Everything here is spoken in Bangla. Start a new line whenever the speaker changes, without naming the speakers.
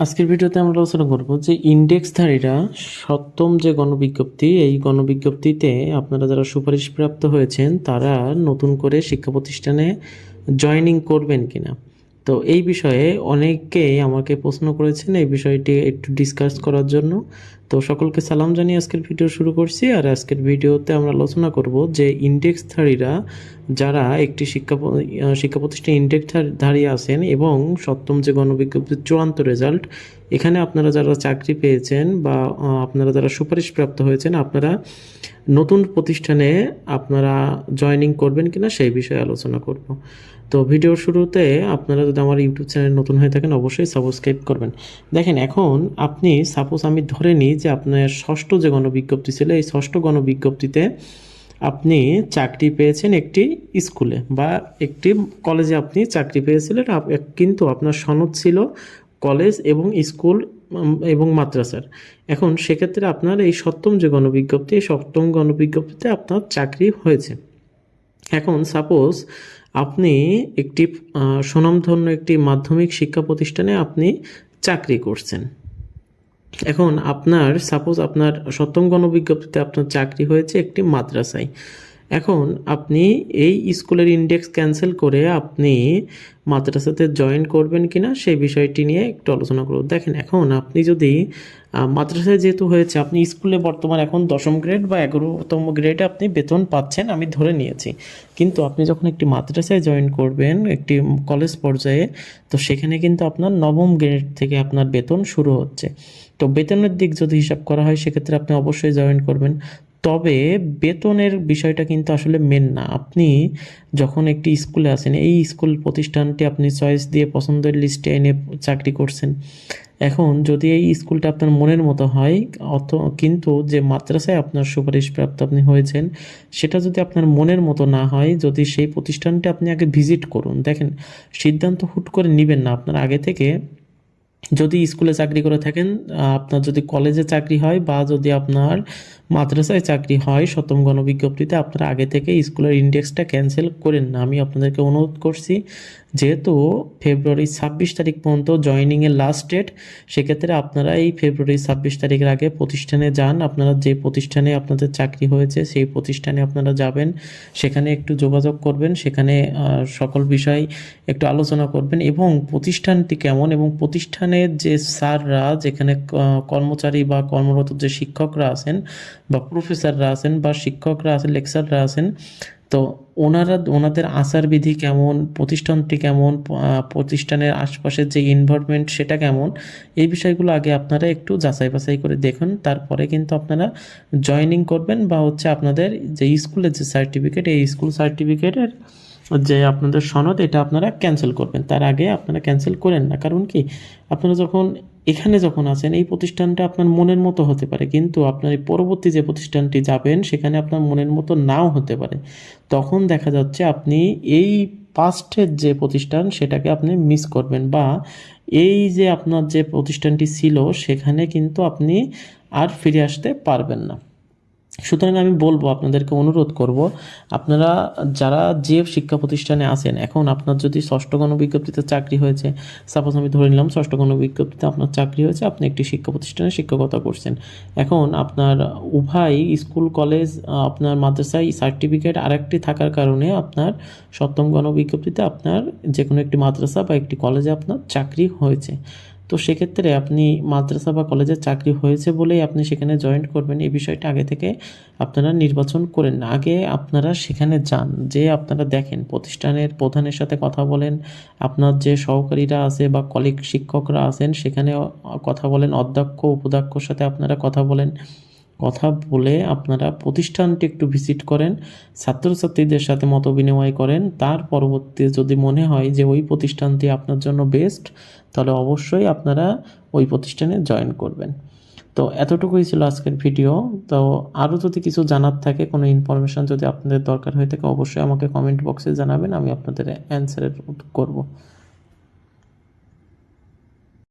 আজকের ভিডিওতে আমরা আলোচনা করব যে ইন্ডেক্সধারীরা সপ্তম যে গণবিজ্ঞপ্তি, এই গণবিজ্ঞপ্তিতে আপনারা যারা সুপারিশপ্রাপ্ত হয়েছেন, তারা নতুন করে শিক্ষা প্রতিষ্ঠানে জয়নিং করবেন কিনা। তো এই বিষয়ে অনেকেই আমাকে প্রশ্ন করেছেন, এই বিষয়টি একটু ডিসকাস করার জন্য। তো সকলকে সালাম জানিয়ে আজকের ভিডিও শুরু করছি। আর আজকের ভিডিওতে আমরা আলোচনা করব যে ইন্ডেক্সধারীরা যারা একটি শিক্ষা শিক্ষা প্রতিষ্ঠানে ইন্ডেক্সধারী আছেন এবং সপ্তম যে গণবিজ্ঞপ্তির চূড়ান্ত রেজাল্ট, এখানে আপনারা যারা চাকরি পেয়েছেন বা আপনারা যারা সুপারিশপ্রাপ্ত হয়েছেন, আপনারা নতুন প্রতিষ্ঠানে আপনারা জয়েনিং করবেন কিনা সেই বিষয়ে আলোচনা করব। তো ভিডিওর শুরুতে আপনারা যদি আমার ইউটিউব চ্যানেল নতুন হয়ে থাকেন, অবশ্যই সাবস্ক্রাইব করবেন। দেখেন, এখন আপনি সাপোজ আমি ধরে নিই যে আপনার ষষ্ঠ যে গণবিজ্ঞপ্তি ছিল এই ষষ্ঠ গণবিজ্ঞপ্তিতে আপনি চাকরি পেয়েছেন একটি স্কুলে বা একটি কলেজে আপনি চাকরি পেয়েছিলেন। কিন্তু আপনার সনদ ছিল কলেজ এবং স্কুল এবং মাদ্রাসার। এখন সেক্ষেত্রে আপনার এই সপ্তম যে গণবিজ্ঞপ্তি এই সপ্তম গণবিজ্ঞপ্তিতে আপনার চাকরি হয়েছে। এখন সাপোজ আপনি একটি আহ, স্বনামধন্য একটি মাধ্যমিক শিক্ষা প্রতিষ্ঠানে আপনি চাকরি করছেন। এখন আপনার সাপোজ আপনার সপ্তম গণবিজ্ঞপ্তিতে আপনার চাকরি হয়েছে একটি মাদ্রাসায়। এখন আপনি এই স্কুলের ইন্ডেক্স ক্যান্সেল করে আপনি মাদ্রাসাতে জয়েন করবেন কিনা সেই বিষয়টি নিয়ে একটু আলোচনা করব। দেখেন, এখন আপনি যদি মাদ্রাসায় যেহেতু হয়েছে, আপনি স্কুলে বর্তমান এখন দশম গ্রেড বা এগারোতম গ্রেডে আপনি বেতন পাচ্ছেন, আমি ধরে নিয়েছি। কিন্তু আপনি যখন একটি মাদ্রাসায় জয়েন করবেন, একটি কলেজ পর্যায়ে, তো সেখানে কিন্তু আপনার নবম গ্রেড থেকে আপনার বেতন শুরু হচ্ছে। তো বেতনের দিক যদি হিসাব করা হয়, সেক্ষেত্রে আপনি অবশ্যই জয়েন করবেন। তবে বেতনের বিষয়টা কিন্তু আসলে মেন না। আপনি যখন একটি স্কুলে আসেন এই স্কুল প্রতিষ্ঠানটি আপনি চয়েস দিয়ে পছন্দের লিস্টে এনে চাকরি করছেন। এখন যদি এই স্কুলটা আপনার মনের মতো হয়, অত কিন্তু যে মাদ্রাসায় আপনার সুপারিশপ্রাপ্ত আপনি হয়েছেন, সেটা যদি আপনার মনের মতো না হয়, যদি সেই প্রতিষ্ঠানটি আপনি আগে ভিজিট করুন। দেখেন, সিদ্ধান্ত হুট করে নেবেন না। আপনার আগে থেকে যদি স্কুলে চাকরি করে থাকেন আপনার যদি কলেজে চাকরি হয় বা যদি আপনার মাদ্রাসায় চাকরি হয় সপ্তম গণবিজ্ঞপ্তিতে, আপনারা আগে থেকে স্কুলের ইন্ডেক্সটা ক্যান্সেল করেন। না আমি আপনাদেরকে অনুরোধ করছি, যেহেতু ফেব্রুয়ারি ছাব্বিশ তারিখ পর্যন্ত জয়নিংয়ের লাস্ট ডেট সেক্ষেত্রে আপনারা এই ফেব্রুয়ারি ছাব্বিশ তারিখের আগে প্রতিষ্ঠানে যান। আপনারা যে প্রতিষ্ঠানে আপনাদের চাকরি হয়েছে, সেই প্রতিষ্ঠানে আপনারা যাবেন, সেখানে একটু যোগাযোগ করবেন, সেখানে সকল বিষয় একটু আলোচনা করবেন। এবং প্রতিষ্ঠানটি কেমন? এবং প্রতিষ্ঠানের যে স্যাররা, যেখানে কর্মচারী বা কর্মরত যে শিক্ষকরা আছেন বা প্রফেসররা আছেন বা শিক্ষকরা আছেন, লেকচাররা আছেন, তো ওনারা, ওনাদের আচার বিধি কেমন, প্রতিষ্ঠানটি কেমন প্রতিষ্ঠানের আশপাশের যে ইনভারমেন্ট সেটা কেমন, এই বিষয়গুলো আগে আপনারা একটু যাচাই বাছাই করে দেখুন। তারপরে কিন্তু আপনারা জয়নিং করবেন বা হচ্ছে আপনাদের যে স্কুলের যে সার্টিফিকেট এই স্কুল সার্টিফিকেটের যে আপনাদের সনদ, এটা আপনারা ক্যান্সেল করবেন। তার আগে আপনারা ক্যান্সেল করেন না। কারণ কি? আপনারা যখন এখানে যখন আছেন, এই প্রতিষ্ঠানটা আপনার মনের মতো হতে পারে। কিন্তু আপনার পরবর্তী যে প্রতিষ্ঠানটি যাবেন, সেখানে আপনার মনের মতো নাও হতে পারে। তখন দেখা যাচ্ছে আপনি এই পাস্টের যে প্রতিষ্ঠান, সেটাকে আপনি মিস করবেন বা এই যে আপনার যে প্রতিষ্ঠানটি ছিল, সেখানে কিন্তু আপনি আর ফিরে আসতে পারবেন না। সুতরাং আমি বলব, আপনাদেরকে অনুরোধ করব, আপনারা যারা যে শিক্ষা প্রতিষ্ঠানে আছেন, এখন আপনার যদি ষষ্ঠ গণবিজ্ঞপ্তিতে চাকরি হয়েছে সাপোজ আমি ধরে নিলাম ষষ্ঠ গণবিজ্ঞপ্তিতে আপনার চাকরি হয়েছে, আপনি একটি শিক্ষা প্রতিষ্ঠানে শিক্ষকতা করছেন। এখন আপনার উভয় স্কুল, কলেজ আপনার মাদ্রাসায় সার্টিফিকেট আরেকটি থাকার কারণে আপনার সপ্তম গণবিজ্ঞপ্তিতে আপনার যে কোনো একটি মাদ্রাসা বা একটি কলেজে আপনার চাকরি হয়েছে। তো সেক্ষেত্রে আপনি মাদ্রাসা বা কলেজের চাকরি হয়েছে বলেই আপনি সেখানে জয়েন করবেন, এই বিষয়টা আগে থেকে আপনারা নির্বাচন করেন। আগে আপনারা সেখানে যান, যে আপনারা দেখেন প্রতিষ্ঠানের প্রধানের সাথে কথা বলেন, আপনার যে সহকারীরা আছে বা কলিগ শিক্ষকরা আছেন সেখানে কথা বলেন, অধ্যক্ষ, উপাধ্যক্ষর সাথে আপনারা কথা বলেন। কথা বলে আপনারা প্রতিষ্ঠানটি একটু ভিজিট করেন, ছাত্রছাত্রীদের সাথে মত বিনিময় করেন। তার পরবর্তী যদি মনে হয় যে ওই প্রতিষ্ঠানটি আপনার জন্য বেস্ট, তাহলে অবশ্যই আপনারা ওই প্রতিষ্ঠানে জয়েন করবেন। তো এতটুকুই ছিল আজকের ভিডিও। তো আরও যদি কিছু জানার থাকে, কোনো ইনফরমেশন যদি আপনাদের দরকার হয়ে থাকে, অবশ্যই আমাকে কমেন্ট বক্সে জানাবেন, আমি আপনাদের অ্যান্সারের করব।